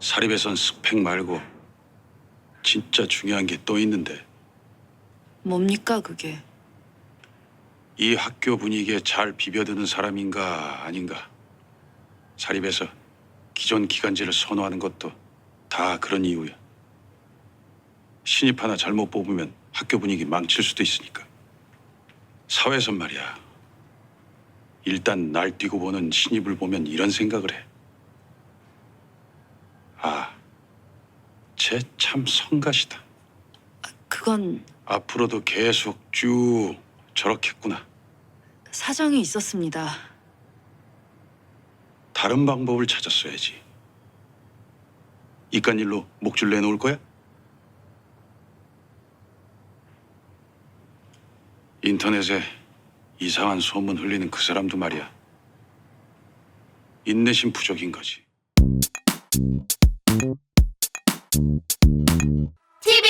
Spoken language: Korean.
사립에선 스펙 말고 진짜 중요한 게 또 있는데 뭡니까 그게? 이 학교 분위기에 잘 비벼드는 사람인가 아닌가. 사립에서 기존 기간제를 선호하는 것도 다 그런 이유야. 신입 하나 잘못 뽑으면 학교 분위기 망칠 수도 있으니까. 사회에선 말이야. 일단 날뛰고 보는 신입을 보면 이런 생각을 해. 아, 쟤 참 성가시다. 그건 앞으로도 계속 쭉 저렇겠구나. 사정이 있었습니다. 다른 방법을 찾았어야지. 이깟 일로 목줄 내놓을 거야? 인터넷에 이상한 소문 흘리는 그 사람도 말이야. 인내심 부족인 거지. TV